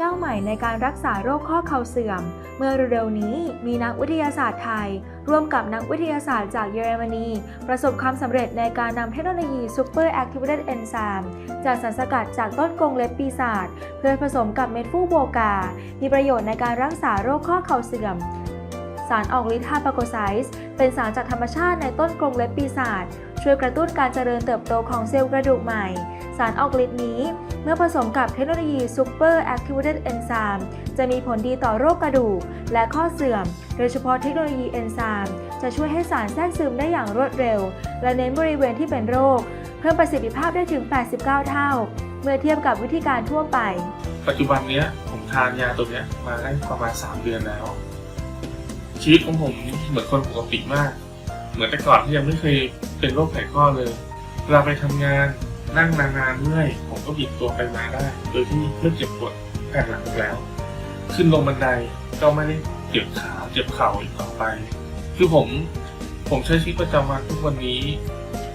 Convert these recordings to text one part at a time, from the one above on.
ก้าวใหม่ในการรักษาโรคข้อเข่าเสื่อม เมื่อเร็วๆนี้มีนักวิทยาศาสตร์ไทย ร่วมกับนักวิทยาศาสตร์จากเยอรมนี ประสบความสำเร็จในการนำเทคโนโลยี Super Activated Enzyme จากสารสกัดจากต้นกรงเล็บปีศาจเพื่อผสมกับเม็ดฟูโบกา มีประโยชน์ในการรักษาโรคข้อเข่าเสื่อม สารออกฤทธิ์ฮาปาโกไซส์เป็นสารจากธรรมชาติในต้นกรงเล็บปีศาจช่วยกระตุ้นการเจริญเติบโตของเซลล์กระดูกใหม่ารออกฤทธิ์นี้ เมื่อผสมกับเทคโนโลยี Super Activated Enzyme จะมีผลดีต่อโรคกระดูกและข้อเสื่อม โดยเฉพาะเทคโนโลยีเอนไซม์จะช่วยให้สารแทรกซึมได้อย่างรวดเร็ว และเน้นบริเวณที่เป็นโรค เพิ่มประสิทธิภาพได้ถึง 89 เท่า เมื่อเทียบกับวิธีการทั่วไป ปัจจุบันนี้ผมทานยาตัวนี้มาได้ประมาณ 3 เดือนแล้ว ชีวิตของผมเหมือนคนปกติมาก เหมือนแต่ก่อนที่ยังไม่เคยเป็นโรคไขข้อเลยเวลาไปทำงาน นั่งนานๆเมื่อยผมก็บิดตัวไปมาได้ โดยที่ไม่เจ็บปวดแผ่นหลังอีกแล้ว ขึ้นลงบันไดก็ไม่ได้เจ็บขาเจ็บเข่าอีกต่อไป คือผมผมใช้ชีวิตประจำวันทุกวันนี้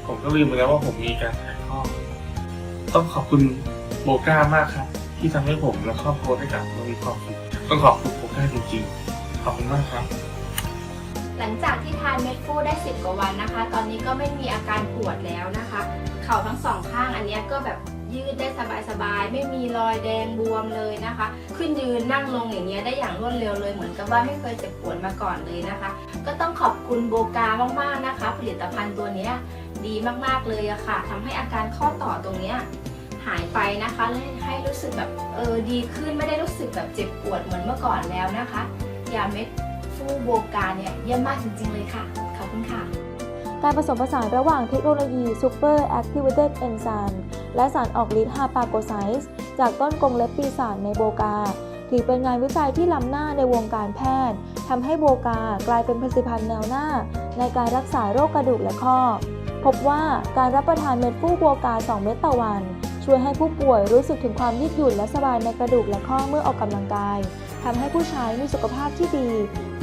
ผมก็ลืมไปแล้วว่าผมมีการไขข้อต้องขอบคุณโบก้ามากครับ ที่ทำให้ผมและครอบครัวได้กลับมามีความสุขต้องขอบคุณโบก้าจริงๆขอบคุณมากครับหลังจากที่ทานเม็ดฟูได้ 10 กว่าวันนะคะ ตอนนี้ก็ไม่มีอาการปวดแล้วนะคะ เข่าทั้งสองข้างอันนี้ก็แบบยืดได้สบายๆ ไม่มีรอยแดงบวมเลยนะคะ ขึ้นยืนนั่งลงอย่างเงี้ยได้อย่างรวดเร็วเลยเหมือนกับว่าไม่เคยเจ็บปวดมาก่อนเลยนะคะ ก็ต้องขอบคุณโบกามากๆนะคะ ผลิตภัณฑ์ตัวเนี้ยดีมากๆเลยอะค่ะทำให้อาการข้อต่อตรงเนี้ยหายไปนะคะและให้รู้สึกแบบเออดีขึ้นไม่ได้รู้สึกแบบเจ็บปวดเหมือนเมื่อก่อนแล้วนะคะยาเม็ดฟูโบกาเนี่ยเยี่ยมมากจริงๆเลยค่ะขอบคุณค่ะ การผสมผสานระหว่างเทคโนโลยี Super Activated Enzyme และสารออกฤทธิ์ฮาปาโกไซส์จากต้นกงเล็บปีศาจในโบกา ถือเป็นงานวิจัยที่ล้ำหน้าในวงการแพทย์ทำให้โบกากลายเป็นผลิตภัณฑ์แนวหน้า ในการรักษาโรคกระดูกและข้อ พบว่าการรับประทานเม็ดฟูโบกา 2 เม็ดต่อวัน ช่วยให้ผู้ป่วยรู้สึกถึงความยืดหยุ่นและสบายในกระดูกและข้อเมื่อออกกำลังกายทำให้ผู้ใช้มีสุขภาพที่ดี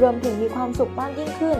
รวมถึงมีความสุขมากยิ่งขึ้น